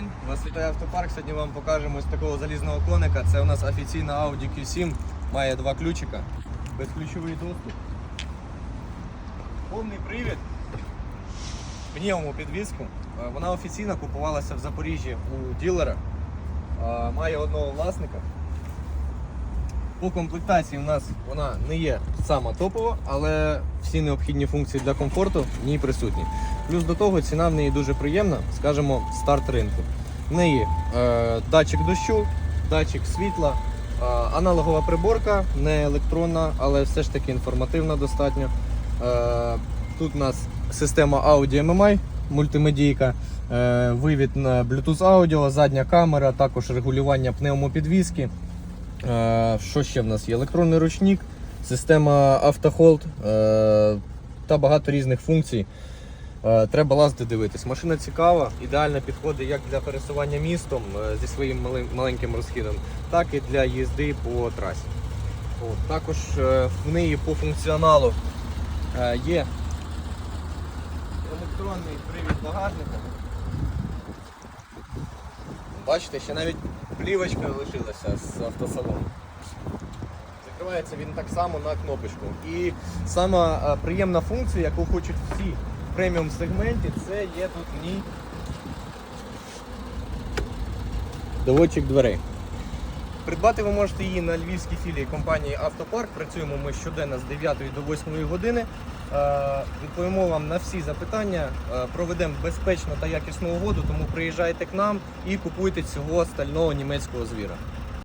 день, вас вітає автопарк. Сьогодні вам покажемо ось такого залізного коника. Це у нас офіційна Audi Q7, має два ключика, безключовий доступ. Повний привід. Пневму підвіску. Е, Вона офіційно купувалася в Запоріжжі у ділера. Е, Має одного власника. По комплектації у нас вона не є сама топова, але всі необхідні функції для комфорту в ній присутні. Плюс до того ціна в неї дуже приємна, скажімо, старт ринку. В неї е, датчик дощу, датчик світла, е, аналогова приборка, не електронна, але все ж таки інформативна достатньо. Е, тут у нас система Audi MMI, мультимедійка, е, вивід на Bluetooth аудіо, задня камера, також регулювання пневмопідвіски. Е, Що ще в нас є? Електронний ручник, система автохолд е, та багато різних функцій. Е, Треба лазити дивитись. Машина цікава, ідеально підходить як для пересування містом е, зі своїм маленьким розхідом, так і для їзди по трасі. От, також в неї по функціоналу є електронний привід багажника. Бачите, ще навіть плівочка лишилася з автосалону. Закривається він так само на кнопочку. І сама е, приємна функція, яку хочуть всі в преміум сегменті, це є тут в ній доводчик дверей. Придбати ви можете її на львівській філії компанії Автопарк. Працюємо ми щоденно з 9 до 8 години. Е, Відповімо вам на всі запитання, е, проведемо безпечну та якісну угоду, тому приїжджайте к нам і купуйте цього стального німецького звіра.